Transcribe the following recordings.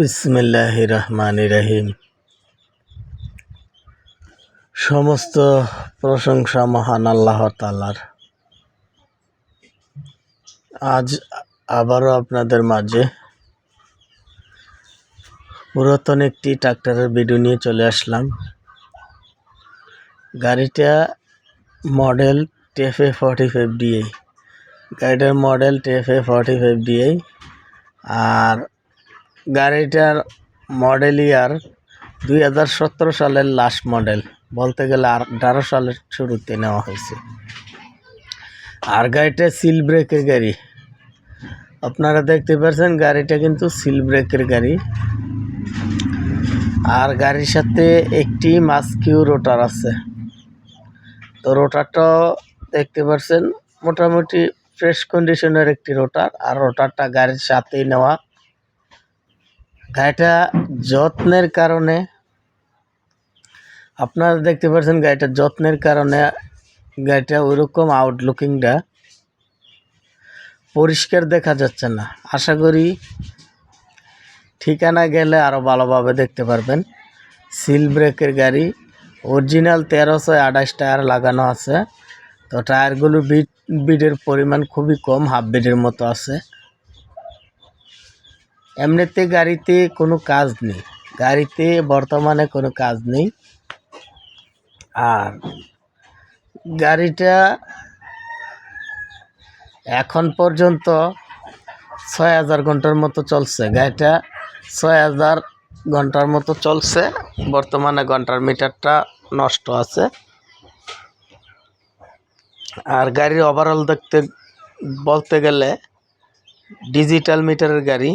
বিসমিল্লাহ রহমান রহিম সমস্ত প্রশংসা মহান আল্লাহ তালার আজ আবারও আপনাদের মাঝে পুরাতন একটি ট্রাক্টরের ভিডিও নিয়ে চলে আসলাম। গাড়িটা model TAFE forty five D গাড়িটার model TAFE forty five D I গাড়িটার মডেল ইয়ার দুই হাজার সতেরো সালের লাস্ট মডেল, বলতে গেলে আঠারো সালের শুরুতে নেওয়া হয়েছে। আর গাড়িটা সিল ব্রেকের গাড়ি। আপনারা দেখতে পাচ্ছেন গাড়িটা কিন্তু সিল ব্রেকের গাড়ি। আর গাড়ির সাথে একটি মাস্কিউ রোটার আছে। তো রোটারটাও দেখতে পাচ্ছেন, মোটামুটি ফ্রেশ কন্ডিশনের একটি রোটার। আর রোটারটা গাড়ির সাথেই নেওয়া গাড়িটা যত্নের কারণে, আপনারা দেখতে পাচ্ছেন গাড়িটা যত্নের কারণে, গাড়িটা ওইরকম আউটলুকিংটা পরিষ্কার দেখা যাচ্ছে না। আশা করি ঠিকানা গেলে আরও ভালোভাবে দেখতে পারবেন। সিল ব্রেকের গাড়ি, অরিজিনাল তেরোশো আঠাশ টায়ার লাগানো আছে। তো টায়ারগুলো বিট, বিটের পরিমাণ খুবই কম, হাফ বিটের মতো আছে। এমনিতে গাড়িতে কোনো কাজ নেই। গাড়িতে বর্তমানে কোনো কাজ নেই। আর গাড়িটা এখন পর্যন্ত ছয় হাজার ঘণ্টার মতো চলছে। গাড়িটা ছয় হাজার ঘণ্টার মতো চলছে। বর্তমানে ঘণ্টার মিটারটা নষ্ট আছে। আর গাড়ির ওভারঅল দেখতে বলতে গেলে ডিজিটাল মিটারের গাড়ি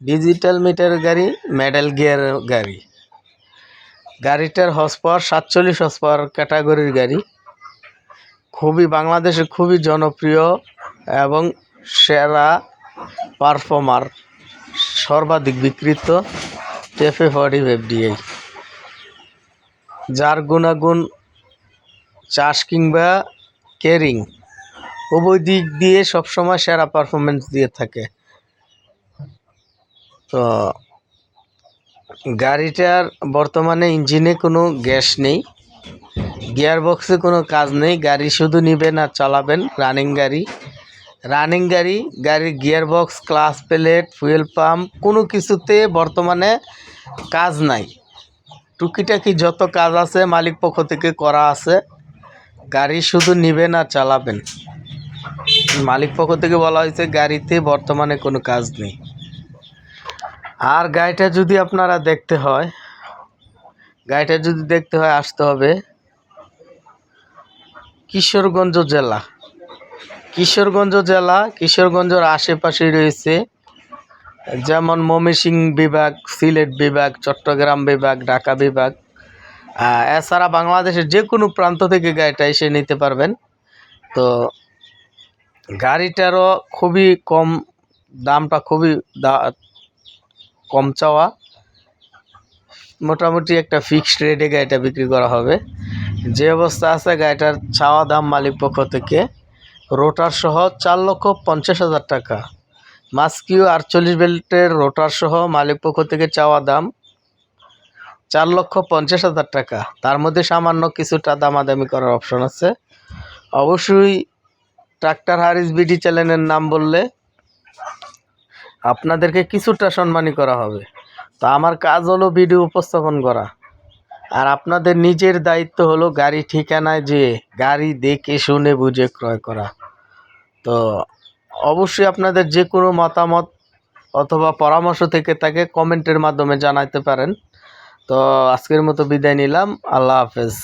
ডিজিটাল মিটারের গাড়ি মেডেল গিয়ারের গাড়ি। গাড়িটার হর্স পাওয়ার সাতচল্লিশ হর্স পাওয়ার ক্যাটাগরির গাড়ি। খুবই বাংলাদেশে খুবই জনপ্রিয় এবং সেরা পারফর্মার সর্বাধিক বিকৃত টেফে ফর্টি ডিআই যার গুণাগুণ চাষ কিংবা কেরিং উভয় দিক দিয়ে সবসময় সেরা পারফরমেন্স দিয়ে থাকে। তো গাড়িটার বর্তমানে ইঞ্জিনে কোনো গ্যাস নেই গিয়ার বক্সে কোনো কাজ নেই, গাড়ি শুধু নেবেন আর চালাবেন, রানিং গাড়ি। রানিং গাড়ি, গাড়ির gear box clutch plate, fuel pump, কোনো কিছুতে বর্তমানে কাজ নাই। টুকিটাকি যত কাজ আছে মালিক পক্ষ থেকে করা আছে, গাড়ি শুধু নেবেন আর চালাবেন। মালিক পক্ষ থেকে বলা হয়েছে গাড়িতে বর্তমানে কোনো কাজ নেই। আর গাড়িটা যদি আপনারা দেখতে হয়, গাড়িটা যদি দেখতে হয়, আসতে হবে কিশোরগঞ্জ জেলা। কিশোরগঞ্জ জেলা কিশোরগঞ্জের আশেপাশে রয়েছে যেমন ময়মনসিং বিভাগ, সিলেট বিভাগ, চট্টগ্রাম বিভাগ, ঢাকা বিভাগ। এছাড়া বাংলাদেশের যে কোনো প্রান্ত থেকে গাড়িটা এসে নিতে পারবেন। তো গাড়িটারও খুবই কম দামটা, খুবই দা- কম চাওয়া। মোটামুটি একটা ফিক্সড রেটে গাড়িটা বিক্রি করা হবে। যে অবস্থা আছে, গাড়িটার চাওয়া দাম মালিক পক্ষ থেকে রোটার সহ চার লক্ষ পঞ্চাশ হাজার টাকা। মাস্কিউ আটচল্লিশ বেল্টের রোটার সহ মালিক পক্ষ থেকে চাওয়া দাম চার লক্ষ পঞ্চাশ হাজার টাকা। তার মধ্যে সামান্য কিছুটা দামাদামি করার অপশন আছে। অবশ্যই ট্রাক্টর হারিস বিডি চ্যানেলের নাম বললে আপনাদেরকে কিছুটা সম্মানী করা হবে। তো আমার কাজ হলো ভিডিও উপস্থাপন করা। আর আপনাদের নিজের দায়িত্ব হলো গাড়ি ঠিকানায় যে গাড়ি দেখে শুনে বুঝে ক্রয় করা। তো অবশ্যই আপনাদের যে কোনো মতামত অথবা পরামর্শ থেকে তাকে কমেন্টের মাধ্যমে জানাতে পারেন। তো আজকের মতো বিদায় নিলাম। আল্লাহ হাফেজ।